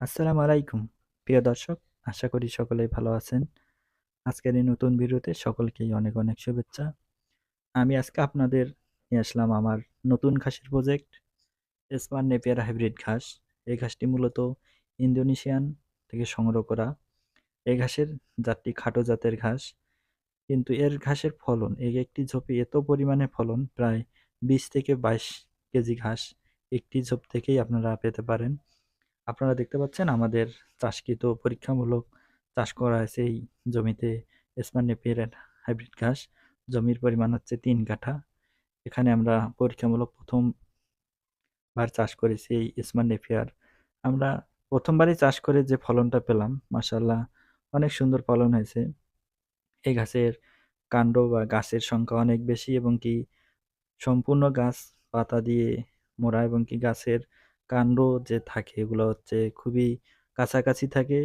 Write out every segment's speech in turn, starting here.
আসসালামু আলাইকুম। প্রিয় দর্শক, আশা করি সকলেই ভালো আছেন। আজকের এই নতুন ভিডিওতে সকলকেই অনেক অনেক শুভেচ্ছা। আমি আজকে আপনাদের নিয়ে আসলাম আমার নতুন ঘাসের প্রজেক্ট স্মার্ট নেপিয়ার হাইব্রিড ঘাস। এই ঘাসটি মূলত ইন্দোনেশিয়ান থেকে সংগ্রহ করা। এই ঘাসের জাতটি খাটো জাতের ঘাস। কিন্তু এর ঘাসের ফলন, এই একটি ঝোপে এত পরিমাণে ফলন, প্রায় বিশ থেকে বাইশ কেজি ঘাস একটি ঝোপ থেকেই আপনারা পেতে পারেন। আপনারা দেখতে পাচ্ছেন আমাদের চাষকৃত পরীক্ষামূলক চাষ করা হয়েছে এই জমিতে স্মার্ট নেপিয়ার হাইব্রিড ঘাস। জমির পরিমাণ হচ্ছে তিন কাঠা। এখানে আমরা পরীক্ষামূলক প্রথমবার চাষ করেছি এই স্মার্ট আমরা প্রথমবারই চাষ করে যে ফলনটা পেলাম মাসাল্লাহ অনেক সুন্দর ফলন হয়েছে। এই গাছের কাণ্ড বা গাছের সংখ্যা অনেক বেশি এবং কি সম্পূর্ণ গাছ পাতা দিয়ে মোড়া এবং কি গাছের কাণ্ড যে থাকে, এগুলো হচ্ছে খুবই কাছাকাছি থাকে।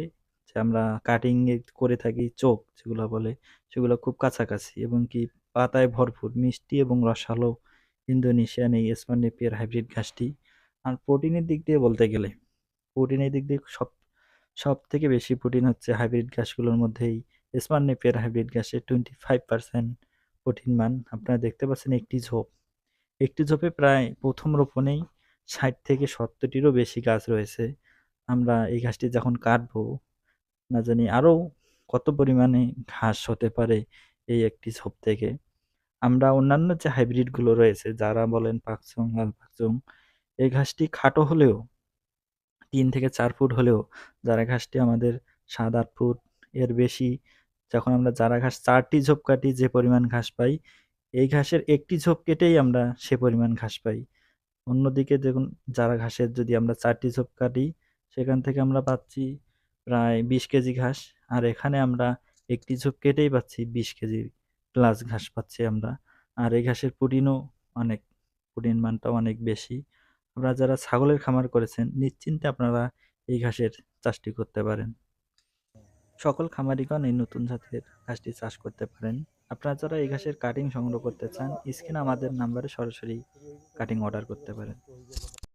যে আমরা কাটিং করে থাকি চোখ, যেগুলো বলে, সেগুলো খুব কাছাকাছি এবং কি পাতায় ভরপুর, মিষ্টি এবং রসালো ইন্দোনেশিয়ান এই স্পান্ডেপিয়ার হাইব্রিড ঘাসটি। আর প্রোটিনের দিক দিয়ে বলতে গেলে প্রোটিনের দিক দিয়ে সব সব থেকে বেশি প্রোটিন হচ্ছে হাইব্রিড ঘাসগুলোর মধ্যেই স্মার্ট নেপিয়ার হাইব্রিড ঘাসে টোয়েন্টি ফাইভ পার্সেন্ট প্রোটিন মান। আপনারা দেখতে পাচ্ছেন একটি ঝোপ। একটি ঝোপে প্রায় প্রথম রোপণেই ষাট থেকে সত্তরটিরও বেশি গাছ রয়েছে। আমরা এই গাছটি যখন কাটবো, না জানি আরও কত পরিমাণে ঘাস হতে পারে এই একটি ঝোপ থেকে। আমরা অন্যান্য যে হাইব্রিডগুলো রয়েছে, যারা বলেন পাকচং লাল পাকচং এই ঘাসটি খাটো হলেও, তিন থেকে চার ফুট হলেও যারা ঘাসটি আমাদের সাত আট ফুট এর বেশি, যখন আমরা যারা ঘাস চারটি ঝোপ কাটি যে পরিমাণ ঘাস পাই, এই ঘাসের একটি ঝোপ কেটেই আমরা সে পরিমাণ ঘাস পাই। অন্যদিকে দেখুন যারা ঘাসের যদি আমরা চারটি ঝোপ কাটি, সেখান থেকে আমরা পাচ্ছি প্রায় বিশ কেজি ঘাস। আর এখানে আমরা একটি ঝোপ কেটেই পাচ্ছি বিশ কেজি প্লাস ঘাস পাচ্ছি আমরা। আর এই ঘাসের প্রোটিনও অনেক প্রোটিন মানটাও অনেক বেশি। আপনারা যারা ছাগলের খামার করেছেন, নিশ্চিন্তে আপনারা এই ঘাসের চাষটি করতে পারেন। সকল খামারিগণ এই নতুন জাতের ঘাসটি চাষ করতে পারেন। আপনারা যারা এই ঘাসের কাটিং সংগ্রহ করতে চান স্ক্রিনে আমাদের নাম্বারে সরাসরি কাটিং অর্ডার করতে পারেন।